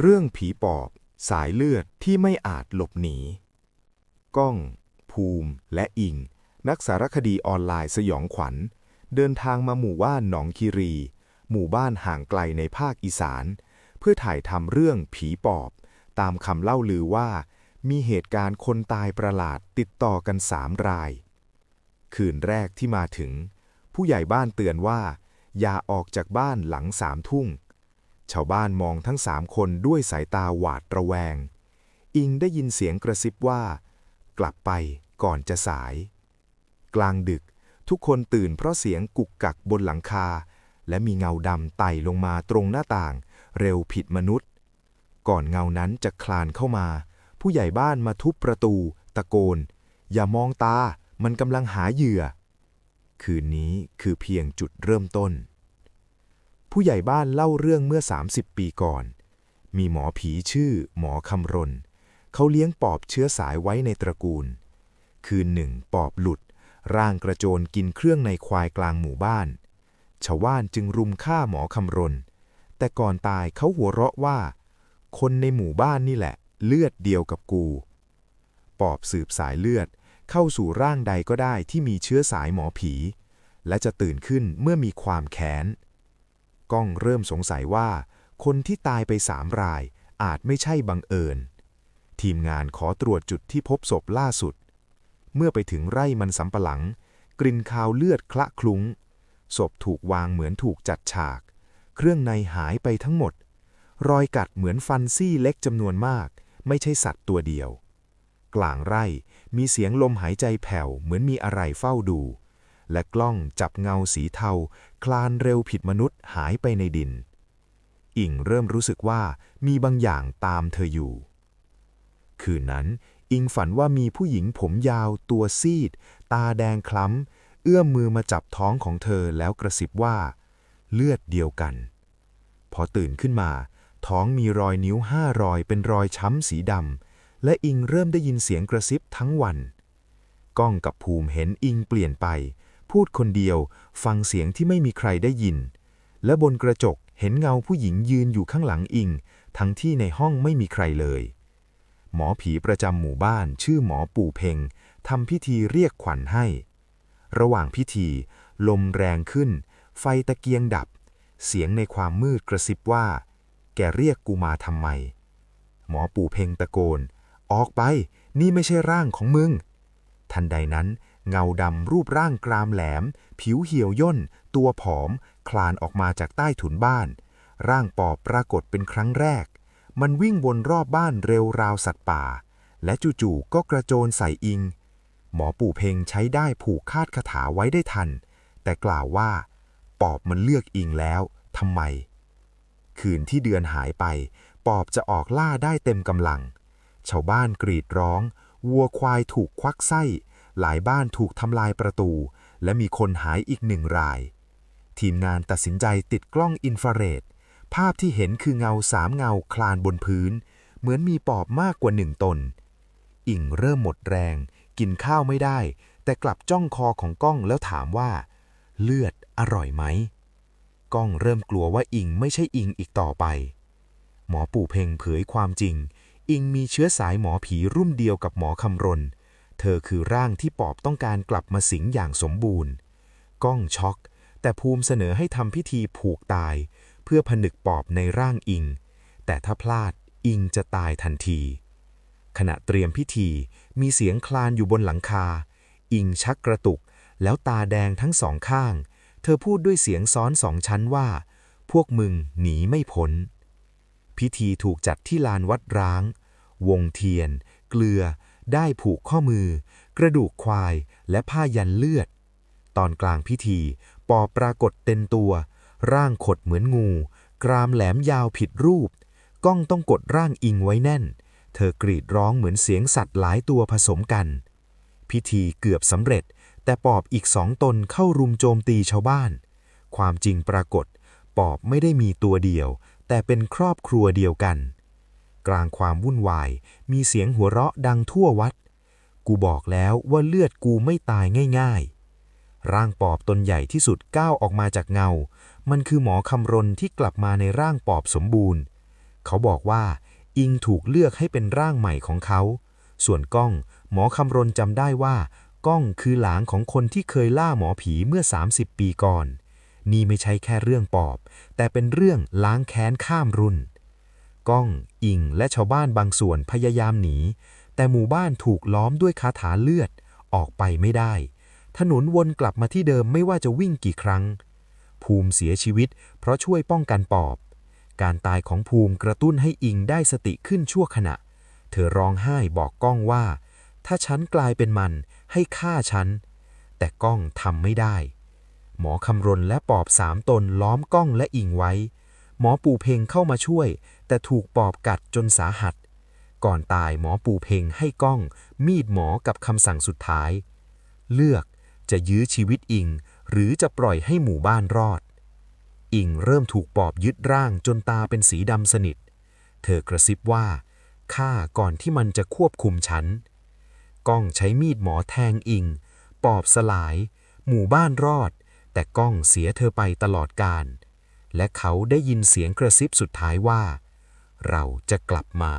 เรื่องผีปอบ สายเลือดที่ไม่อาจหลบหนี ก้อง ภูมิ และอิง นักสารคดีออนไลน์สยองขวัญ เดินทางมาหมู่บ้านหนองคีรี หมู่บ้านห่างไกลในภาคอีสาน เพื่อถ่ายทำเรื่องผีปอบ ตามคำเล่าลือว่า มีเหตุการณ์คนตายประหลาดติดต่อกันสามราย คืนแรกที่มาถึง ผู้ใหญ่บ้านเตือนว่า อย่าออกจากบ้านหลังสามทุ่ง ชาวบ้านมองทั้งสามคนด้วยสายตาหวาดระแวง อิงได้ยินเสียงกระซิบว่า กลับไปก่อนจะสาย กลางดึกทุกคนตื่นเพราะเสียงกุกกักบนหลังคา และมีเงาดำไต่ลงมาตรงหน้าต่าง เร็วผิดมนุษย์ ก่อนเงานั้นจะคลานเข้ามา ผู้ใหญ่บ้านมาทุบประตู ตะโกน อย่ามองตา มันกำลังหาเหยื่อ คืนนี้คือเพียงจุดเริ่มต้น ผู้ใหญ่บ้านเล่าเรื่องเมื่อ 30 ปีก่อน มีหมอผีชื่อ หมอคำรณ เขาเลี้ยงปอบเชื้อสายไว้ในตระกูล คืนหนึ่งปอบหลุด ร่างกระโจนกินเครื่องในควายกลางหมู่บ้าน ชาวบ้านจึงรุมฆ่าหมอคำรณ แต่ก่อนตายเขาหัวเราะว่า คนในหมู่บ้านนี่แหละ เลือดเดียวกับกู ปอบสืบสายเลือด เข้าสู่ร่างใดก็ได้ที่มีเชื้อสายหมอผี และจะตื่นขึ้นเมื่อมีความแค้น ก้องเริ่มสงสัยว่า คนที่ตายไปสามรายอาจไม่ใช่บังเอิญ ทีมงานขอตรวจจุดที่พบศพล่าสุด เมื่อไปถึงไร่มันสำปะหลัง กลิ่นคาวเลือดคละคลุ้ง ศพถูกวางเหมือนถูกจัดฉาก เครื่องในหายไปทั้งหมด รอยกัดเหมือนฟันซี่เล็กจำนวนมาก ไม่ใช่สัตว์ตัวเดียว กลางไร่มีเสียงลมหายใจแผ่วเหมือนมีอะไรเฝ้าดู และกล้องจับเงาสีเทา คลานเร็วผิดมนุษย์หายไปในดิน อิ่งเริ่มรู้สึกว่ามีบางอย่างตามเธออยู่ คืนนั้น อิงฝันว่ามีผู้หญิงผมยาวตัวซีด ตาแดงคล้ำ เอื้อมมือมาจับท้องของเธอแล้วกระซิบว่า เลือดเดียวกัน พอตื่นขึ้นมา ท้องมีรอยนิ้วห้ารอยเป็นรอยช้ำสีดำและอิงเริ่มได้ยินเสียงกระซิบทั้งวันก้องกับภูมิเห็นอิงเปลี่ยนไป พูดคนเดียว ฟังเสียงที่ไม่มีใครได้ยิน และบนกระจกเห็นเงาผู้หญิงยืนอยู่ข้างหลังอิง ทั้งที่ในห้องไม่มีใครเลย หมอผีประจำหมู่บ้านชื่อหมอปู่เพงทำพิธีเรียกขวัญให้ ระหว่างพิธี ลมแรงขึ้น ไฟตะเกียงดับ เสียงในความมืดกระซิบว่า แกเรียกกูมาทำไม หมอปู่เพงตะโกน ออกไป นี่ไม่ใช่ร่างของมึง ทันใดนั้น เงาดำรูปร่างกรามแหลม ผิวเหี่ยวย่น ตัวผอม คลานออกมาจากใต้ถุนบ้าน ร่างปอบปรากฏเป็นครั้งแรก มันวิ่งวนรอบบ้านเร็วราวสัตว์ป่า และจู่ๆก็กระโจนใส่อิง หมอปู่เพ่งใช้ได้ผูกคาดคาถาไว้ได้ทัน แต่กล่าวว่า ปอบมันเลือกอิงแล้วทำไม คืนที่เดือนหายไป ปอบจะออกล่าได้เต็มกำลัง ชาวบ้านกรีดร้อง วัวควายถูกควักไส้ หลายบ้านถูกทำลายประตู และมีคนหายอีกหนึ่งราย ทีมงานตัดสินใจติดกล้องอินฟราเรด ภาพที่เห็นคือเงาสามเงาคลานบนพื้น เหมือนมีปอบมากกว่าหนึ่งตน อิ่งเริ่มหมดแรง กินข้าวไม่ได้ แต่กลับจ้องคอของกล้องแล้วถามว่า เลือดอร่อยไหมกล้องเริ่มกลัวว่าอิงไม่ใช่อิงอีกต่อไป หมอปู่เพ่งเผยความจริง อิงมีเชื้อสายหมอผีรุ่นเดียวกับหมอคำรณ เธอคือร่างที่ปอบต้องการกลับมาสิงอย่างสมบูรณ์ ก้องช็อก แต่ภูมิเสนอให้ทำพิธีผูกตาย เพื่อผนึกปอบในร่างอิง แต่ถ้าพลาดอิงจะตายทันที ขณะเตรียมพิธีมีเสียงคลานอยู่บนหลังคา อิงชักกระตุก แล้วตาแดงทั้งสองข้าง เธอพูดด้วยเสียงซ้อนสองชั้นว่า พวกมึงหนีไม่พ้น พิธีถูกจัดที่ลานวัดร้าง วงเทียน เกลือ ได้ผูกข้อมือ กระดูกควายและผ้ายันเลือด ตอนกลางพิธี ปอบปรากฏเต็มตัว ร่างขดเหมือนงู กรามแหลมยาวผิดรูป ก้องต้องกดร่างอิงไว้แน่น เธอกรีดร้องเหมือนเสียงสัตว์หลายตัวผสมกัน พิธีเกือบสำเร็จ แต่ปอบอีกสองตนเข้ารุมโจมตีชาวบ้าน ความจริงปรากฏ ปอบไม่ได้มีตัวเดียว แต่เป็นครอบครัวเดียวกัน กลางความวุ่นวาย มีเสียงหัวเราะดังทั่ววัด กูบอกแล้วว่าเลือดกูไม่ตายง่าย ๆ ร่างปอบตนใหญ่ที่สุดก้าวออกมาจากเงา มันคือหมอคำรณที่กลับมาในร่างปอบสมบูรณ์ เขาบอกว่าอิงถูกเลือกให้เป็นร่างใหม่ของเขา ส่วนก้อง หมอคำรณจำได้ว่า ก้องคือหลานของคนที่เคยล่าหมอผีเมื่อ 30 ปีก่อน นี่ไม่ใช่แค่เรื่องปอบ แต่เป็นเรื่องล้างแค้นข้ามรุ่น ก้อง อิง และชาวบ้านบางส่วนพยายามหนี แต่หมู่บ้านถูกล้อมด้วยคาถาเลือด ออกไปไม่ได้ ถนนวนกลับมาที่เดิมไม่ว่าจะวิ่งกี่ครั้ง ภูมิเสียชีวิต เพราะช่วยป้องกันปอบ การตายของภูมิกระตุ้นให้อิงได้สติขึ้นชั่วขณะ เธอร้องไห้บอกก้องว่า ถ้าฉันกลายเป็นมัน ให้ฆ่าฉัน แต่ก้องทำไม่ได้ หมอคำรณและปอบสามตนล้อมก้องและอิงไว้ หมอปู่เพ่งเข้ามาช่วย แต่ถูกปอบกัดจนสาหัส ก่อนตายหมอปู่เพ่งให้ก้อง มีดหมอกับคำสั่งสุดท้าย เลือกจะยื้อชีวิตอิง หรือจะปล่อยให้หมู่บ้านรอด อิงเริ่มถูกปอบยึดร่างจนตาเป็นสีดำสนิท เธอกระซิบว่าฆ่าก่อนที่มันจะควบคุมฉัน ก้องใช้มีดหมอแทงอิง ปอบสลาย หมู่บ้านรอด แต่ก้องเสียเธอไปตลอดกาลและเขาได้ยินเสียงกระซิบสุดท้ายว่า เราจะกลับมา